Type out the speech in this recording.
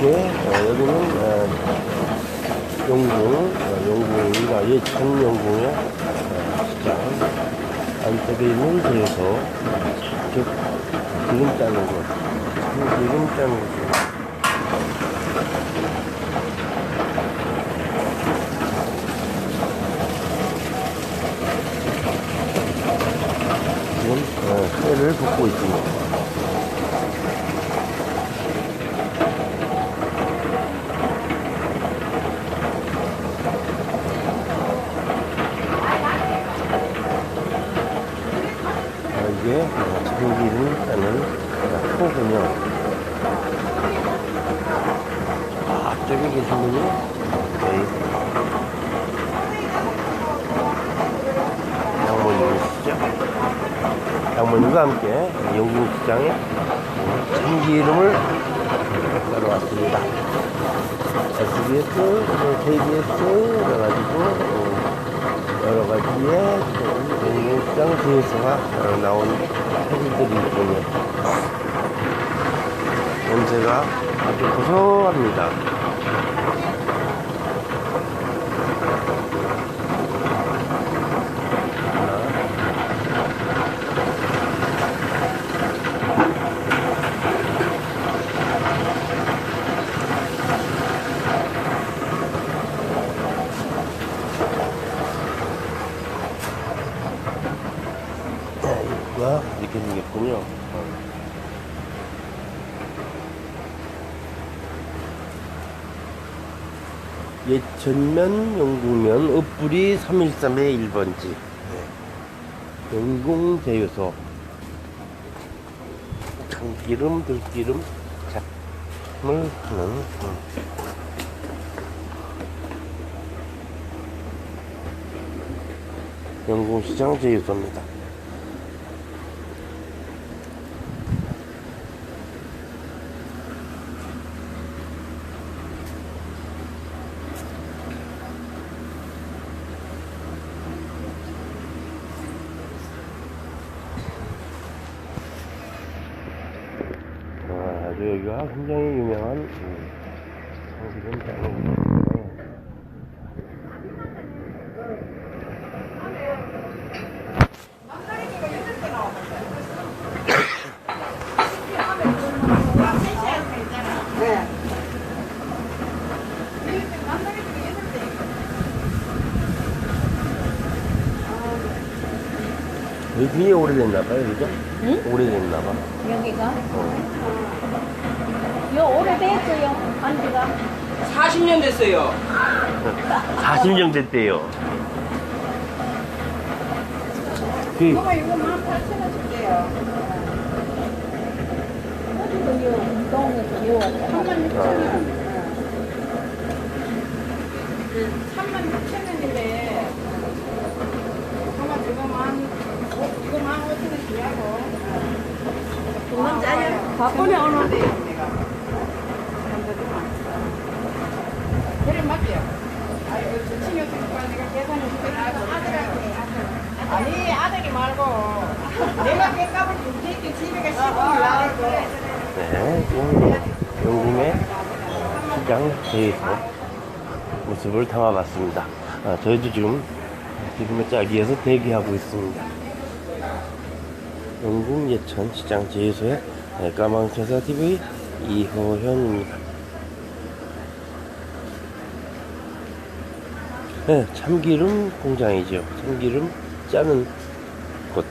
이렇게 어, 여기는 어, 용궁, 어, 용궁이가 예천 용궁의 어, 시장 안쪽에 있는 데에서 직접 기름 짜는 것, 기름 짜는 것. 지금 어, 쇠를 붓고 있습니다. 아, 이게 어, 포군요. 아, 앞쪽에 계신 분이 저희 양모님이시죠. 양모님과 함께 영국 시장에 참기름을 따러 왔습니다. SBS, KBS, 그래가지고 어, 여러 가지의 영국 시장 어, 나온 사진들이 있군요. 냄새가 아주 고소합니다. 생겼군요. 어. 예천면, 영국면, 읍불이 313의 1번지. 영궁제유소. 참기름, 들기름, 작물 하는. 음. 영궁시장 제유소입니다. 아, 아주 여기가 굉장히 유명한 짜는 곳이에요. 여기 오래됐나봐요, 그죠? 응? 오래됐나봐. 여기가? 어. 요 오래됐어요. 안지가. 40년 됐어요. 40년 됐대요. 그, 이거 이거 18,000원 줄게요. 어디도 요 운동에서 요 36,000원. 36,000원인데 잠깐만 이거 만 이거 만 5,000원 주라고. 그만 짜요. 바쁘네 오늘. 그래 맞죠? 아이고 저 친구 들과 내가 계산을 아들한테 아들. 아니 아들이 말고 내가 객값을 줄게 집에 가 시골을 나를 그래. 네, 지금 영궁의 시장 제에서 모습을 담아봤습니다. 아, 저희도 지금 짜기 위해서 대기하고 있습니다. 영궁 예천 시장 제에서의 까망캐사 TV 이호현입니다. 네, 참기름 공장이죠. 참기름 짜는 곳.